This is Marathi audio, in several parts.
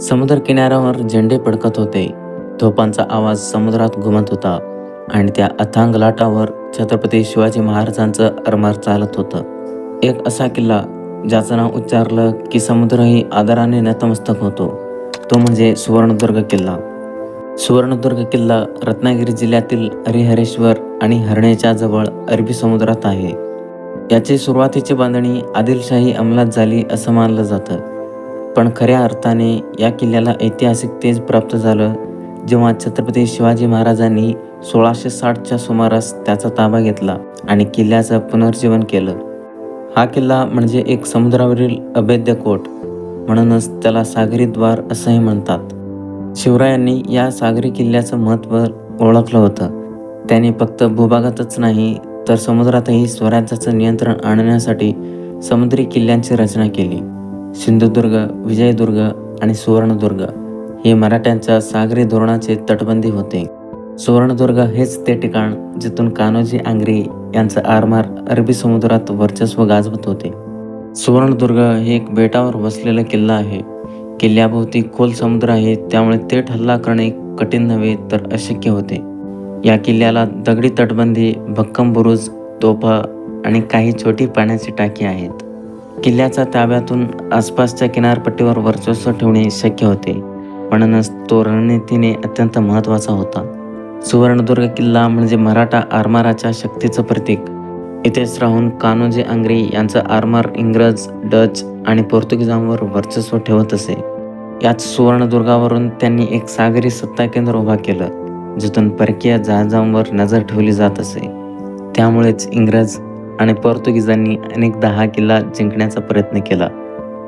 समुद्र किनाऱ्यावर झेंडे पडकत होते. तोफांचा आवाज समुद्रात घुमत होता आणि त्या अथांग लाटावर छत्रपती शिवाजी महाराजांचं अरमार चालत होतं. एक असा किल्ला ज्याचं नाव उच्चारलं की समुद्रही आदराने नतमस्तक होतो. तो म्हणजे सुवर्णदुर्ग किल्ला. सुवर्णदुर्ग किल्ला रत्नागिरी जिल्ह्यातील हरिहरेश्वर आणि हरणेच्या जवळ अरबी समुद्रात आहे. याची सुरुवातीची बांधणी आदिलशाही अंमलात झाली असं मानलं जातं. पण खऱ्या अर्थाने या किल्ल्याला ऐतिहासिक तेज प्राप्त झालं जेव्हा छत्रपती शिवाजी महाराजांनी सोळाशे साठच्या सुमारास त्याचा ताबा घेतला आणि किल्ल्याचं पुनर्जीवन केलं. हा किल्ला म्हणजे एक समुद्रावरील अभेद्य कोट म्हणूनच त्याला सागरी द्वार असंही म्हणतात. शिवरायांनी या सागरी किल्ल्याचं महत्त्व ओळखलं होतं. त्यांनी फक्त भूभागातच नाही तर समुद्रातही स्वराज्याचं नियंत्रण आणण्यासाठी समुद्री किल्ल्यांची रचना केली. सिंधुदुर्ग विजयदुर्ग आणि सुवर्णदुर्ग हे मराठ्यांच्या सागरी धोरणाचे तटबंदी होते. सुवर्णदुर्ग हेच ते ठिकाण जिथून कान्होजी आंग्रे यांचं आरमार अरबी समुद्रात वर्चस्व गाजवत होते. सुवर्णदुर्ग हे एक बेटावर वसलेला किल्ला आहे. किल्ल्याभोवती खोल समुद्र आहे त्यामुळे थेट हल्ला करणे कठीण नव्हे तर अशक्य होते. या किल्ल्याला दगडी तटबंदी भक्कम बुरुज तोफा आणि काही छोटी पाण्याची टाकी आहेत. किल्ल्याच्या ताब्यातून आसपासच्या किनारपट्टीवर वर्चस्व ठेवणे शक्य होते. म्हणूनच तो रणनीतीने अत्यंत महत्त्वाचा होता. सुवर्णदुर्ग किल्ला म्हणजे मराठा आरमाराच्या शक्तीचं प्रतीक. इथेच राहून कान्होजी आंग्रे यांचं आरमार इंग्रज डच आणि पोर्तुगीजांवर वर्चस्व ठेवत असे. याच सुवर्णदुर्गावरून त्यांनी एक सागरी सत्ता केंद्र उभा केलं जिथून परकीय जहाजांवर नजर ठेवली जात असे. त्यामुळेच इंग्रज आणि पोर्तुगीजांनी अनेकदा हा किल्ला जिंकण्याचा प्रयत्न केला.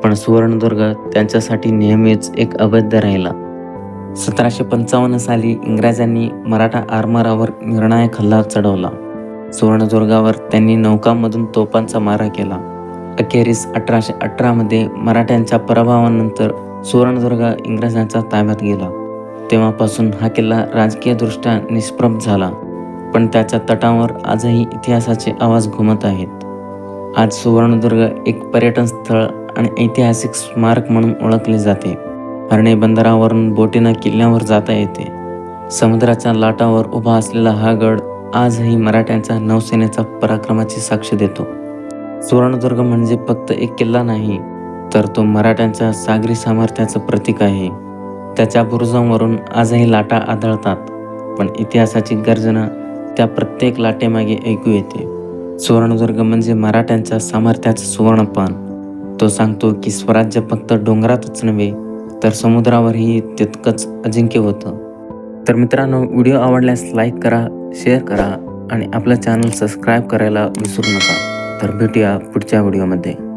पण सुवर्णदुर्ग त्यांच्यासाठी नेहमीच एक अवैध राहिला. सतराशे पंचावन्न साली इंग्रजांनी मराठा आरमारावर निर्णायक हल्ला चढवला. सुवर्णदुर्गावर त्यांनी नौकांमधून तोफांचा मारा केला. अखेरीस अठराशे अठरामध्ये मराठ्यांच्या पराभवानंतर सुवर्णदुर्ग इंग्रजांच्या ताब्यात गेला. तेव्हापासून हा किल्ला राजकीयदृष्ट्या निष्प्रभ झाला. पण त्याच्या तटावर आजही इतिहासाचे आवाज घुमत आहेत. आज सुवर्णदुर्ग एक पर्यटन स्थळ आणि ऐतिहासिक स्मारक म्हणून ओळखले जाते. हरणे बंदरावरून बोटीनं किल्ल्यावर जाता येते. समुद्राच्या लाटावर उभा असलेला हा गड आजही मराठ्यांच्या नौसेनेचा पराक्रमाची साक्ष देतो. सुवर्णदुर्ग म्हणजे फक्त एक किल्ला नाही तर तो मराठ्यांच्या सागरी सामर्थ्याचं प्रतीक आहे. त्याच्या बुरुजांवरून आजही लाटा आदळतात पण इतिहासाची गर्जना त्या प्रत्येक लाटेमागे ऐकू येते. सुवर्णदुर्ग म्हणजे मराठ्यांच्या सामर्थ्याचं सुवर्णपान. तो सांगतो की स्वराज्य फक्त डोंगरातच नव्हे तर समुद्रावरही तितकंच अजिंक्य होतं. तर मित्रांनो व्हिडिओ आवडल्यास लाईक करा शेअर करा आणि आपलं चॅनल सबस्क्राईब करायला विसरू नका. तर भेटूया पुढच्या व्हिडिओमध्ये.